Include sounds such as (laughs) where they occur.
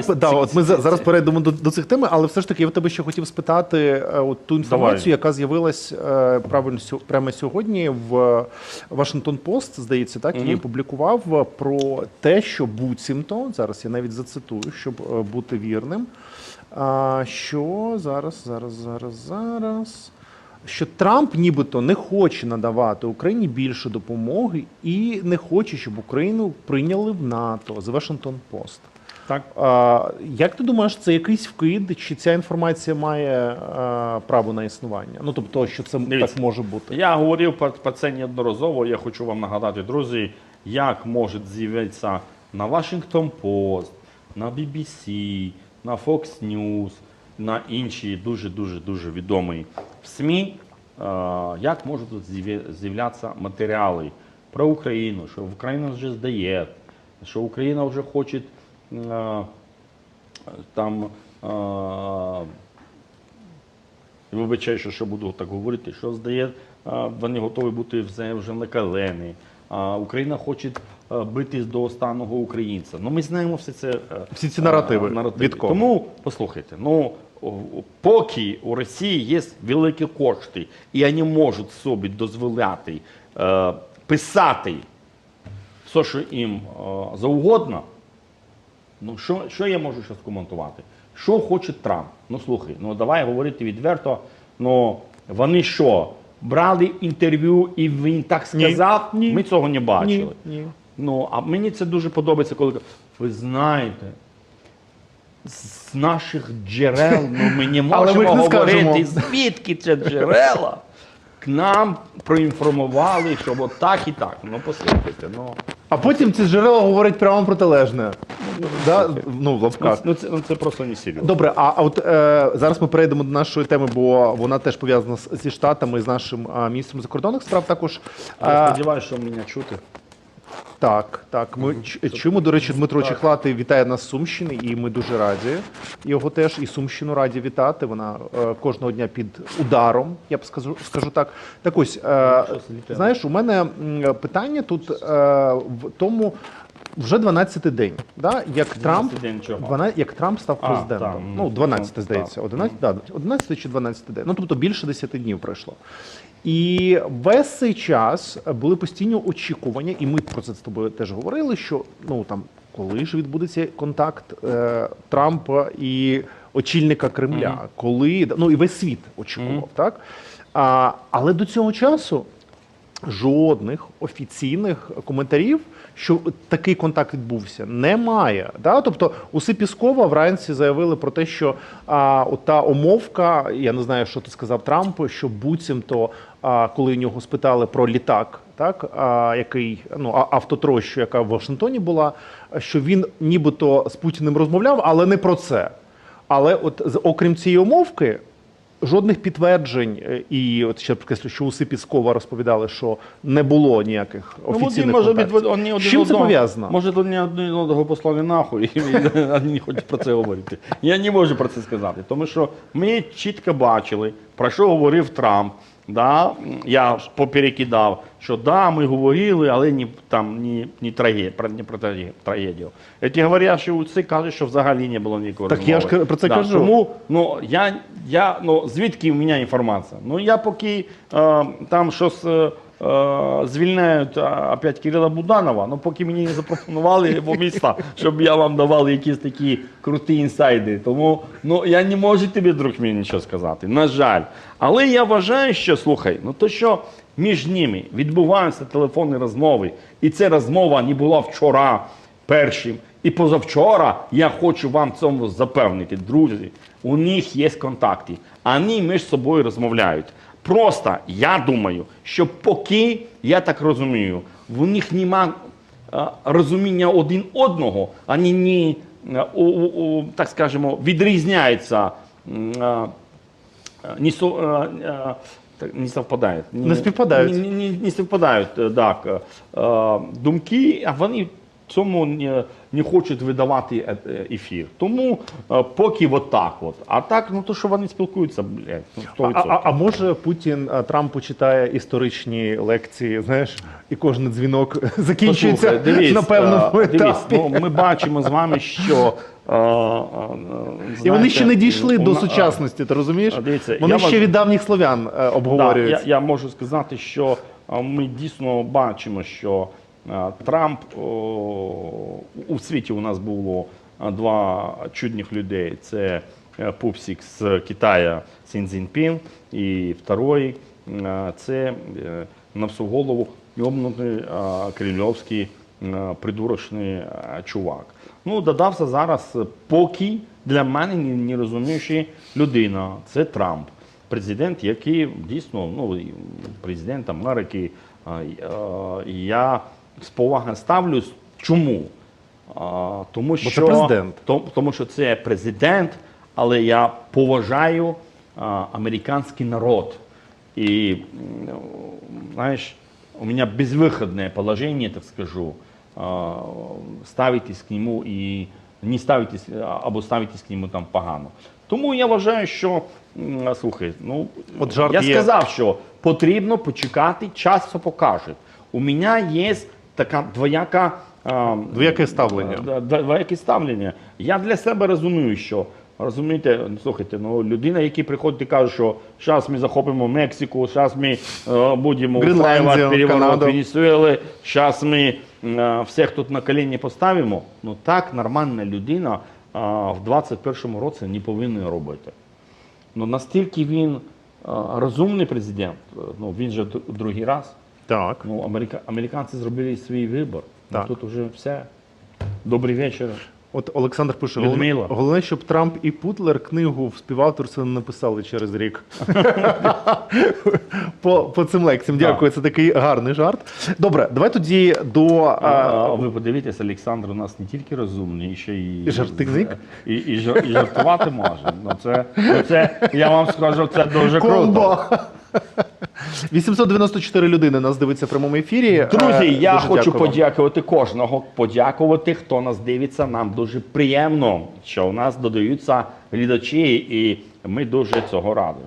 Давай, да, от ми зараз перейдемо до, до цих тем, але все ж таки я в тебе ще хотів спитати е, от ту інформацію, Давай. яка з'явилась е, правильно сьо- прямо сьогодні в Вашингтон Пост, здається, так її публікував е, про те, що буцімто зараз я навіть зацитую, щоб е, бути вірним. А, що зараз, зараз, зараз, зараз. Що Трамп нібито не хоче надавати Україні більше допомоги і не хоче, щоб Україну прийняли в НАТО з Вашингтон Пост. Так. А, як ти думаєш, це якийсь вкид, чи ця інформація має а, право на існування? Ну тобто, що це Дивіться. так може бути? Я говорив про, про це неодноразово. Я хочу вам нагадати, друзі, як може з'явитися на Washington Post, на BBC, на Fox News, на інші дуже дуже дуже відомі СМІ. е, Як можуть тут з'являтися матеріали про Україну, що Україна вже здає, що Україна вже хоче е, там. е, вибачаю, що, що буду так говорити, що здає, а, вони готові бути вже, вже на колени. Україна хоче битись до останнього українця. Ну ми знаємо все це. е, Всі ці наративи. а, Від кого? Тому послухайте, ну поки у Росії є великі кошти, і вони можуть собі дозволяти е, писати все, що їм е, завгодно, Ну, що, що я можу зараз коментувати? Що хоче Трамп? Ну слухай, ну давай говорити відверто. Ну вони що? Брали інтерв'ю і він так сказав? Ні. Ми цього не бачили. Ні, ні. Ну, а мені це дуже подобається, коли ви знаєте, з наших джерел ну, ми не Але ми можемо не говорити, скажемо. звідки це джерела. К нам проінформували, що от так і так. Ну, послухайте, ну. А потім ці джерела говорять прямо протилежне. Да? Ну, в Ну, лапках. ну, це, ну, це просто не серйозно. Добре, а, а от е, зараз ми перейдемо до нашої теми, бо вона теж пов'язана з, зі штатами, з нашим е, міністром закордонних справ. Також Я е, сподіваюся, що мене чути. Так, так. Ми ч- чуємо, до речі, Дмитро Чехлатий вітає нас з Сумщини, і ми дуже раді його теж і Сумщину раді вітати. Вона е, кожного дня під ударом, я б скажу, скажу так. Так ось, е, знаєш, у мене м, питання тут е, в тому. Вже 12-й день, да? як Трамп, день чого? 12, як Трамп став А, президентом. так, ну, ну, 12 ну, здається, так. 11, да, 11 чи 12 день. Ну, тобто більше 10 днів пройшло. І весь цей час були постійні очікування, і ми про це з тобою теж говорили, що ну там коли ж відбудеться контакт е, Трампа і очільника Кремля, коли ну і весь світ очікував, так? А, але до цього часу жодних офіційних коментарів, що такий контакт відбувся, немає. Да? Тобто уси Піскова вранці заявили про те, що а, ота омовка, я не знаю, що ти сказав Трампу, що буцімто, а, коли у нього спитали про літак, так а, який ну автотрощу, яка в Вашингтоні була, що він нібито з Путіним розмовляв, але не про це. Але от окрім цієї умовки, жодних підтверджень, е, і от ще підкреслю, що уси Піскова розповідали, що не було ніяких Ну, офіційних ну, може, контактів. від, вони З один чим це одного- пов'язано? Може, то ні один одного послали нахуй, і вони (laughs) не хочуть про це говорити. Я не можу про це сказати, тому що ми чітко бачили, про що говорив Трамп. Да? Я поперекидав, що да, ми говорили, але ні, там ні, ні траге, про, не про траге- трагедію. Ті говорящі уці кажуть, що взагалі не було нікого. Так я ж про це да, кажу. Тому ну, я, я, ну, звідки в мене інформація? Ну, я поки е, там щось е, звільняють е, опять Кирила Буданова, ну поки мені не запропонували його міста, щоб я вам давав якісь такі круті інсайди. Тому ну, я не можу тобі, друг мій, нічого сказати. На жаль. Але я вважаю, що слухай, ну то що між ними відбуваються телефонні розмови, і ця розмова не була вчора першим. І позавчора я хочу вам цьому запевнити, друзі, у них є контакти, вони між собою розмовляють. Просто я думаю, що поки я так розумію, в них нема е, розуміння один одного, вони не, так скажемо, відрізняються. е, не, е, е, так, не совпадають. Не співпадають. Не, не, не, не співпадають, так, думки, а вони цьому не, не хочуть видавати е- е- ефір. Тому е, поки от так от. А так, ну то що вони спілкуються, блядь, ну, 100%. А, а, а може Путін а, Трампу читає історичні лекції, знаєш, і кожен дзвінок (laughs) закінчується Послухай, дивись, на певному е, дивись, ну, ми бачимо з вами, що е, е, е, І вони ще не дійшли у до сучасності, ти розумієш? Дивіться, Вони ще вваж- від давніх слов'ян е, Да, я, я можу сказати, що ми дійсно бачимо, що а, Трамп у світі у нас було два чудних людей. Це е, пупсик з Китаю Сін Цзіньпін і второй це е, на всю голову йобнутий а, кремльовський придурочний чувак. Ну, додався зараз поки для мене не, розуміючий людина. Це Трамп президент, який дійсно ну, президент Америки. Я з повагою ставлюсь. Чому? А, Тому це що, президент. то- Тому що це президент, але я поважаю а, американський народ. І, знаєш, у меня безвыходное положение, так скажу, а, ставитесь к нему і не ставитесь, а, або ставитесь к нему там погано. Тому я вважаю, що слухай, ну От жарт я є. сказав, що потрібно почекати, час все покаже. У мене є така двояка Двояке ставлення. Двояке ставлення. Я для себе розумію, що розумієте, слухайте, ну людина, який приходить і каже, що зараз ми захопимо Мексику, зараз ми е, будемо устраювати переворот Венесуели, зараз ми е, всіх тут на коліні поставимо. Ну так нормальна людина е, в 21-му році не повинна робити. Ну настільки він е, розумний президент, е, ну він же другий раз. Так. Ну, америка... американці зробили свій вибір. Ну, Так. тут уже все. Добрий вечір. От Олександр пише: головне, Людмила. головне, щоб Трамп і Путлер книгу в співавторство не написали через рік. (laughs) по, по цим лекціям. Дякую, це такий гарний жарт. Добре, давай тоді до. А, а, ви подивитесь, Олександр у нас не тільки розумний, ще й І жартівник? І, і жартувати може. Ну, це, ну, це, я вам скажу, це дуже круто. (laughs) Комбо! 894 людини нас дивиться в прямому ефірі. Друзі, Е, я дуже хочу дякую вам. подякувати кожного, подякувати, хто нас дивиться. Нам дуже приємно, що у нас додаються глядачі, і ми дуже цього раді.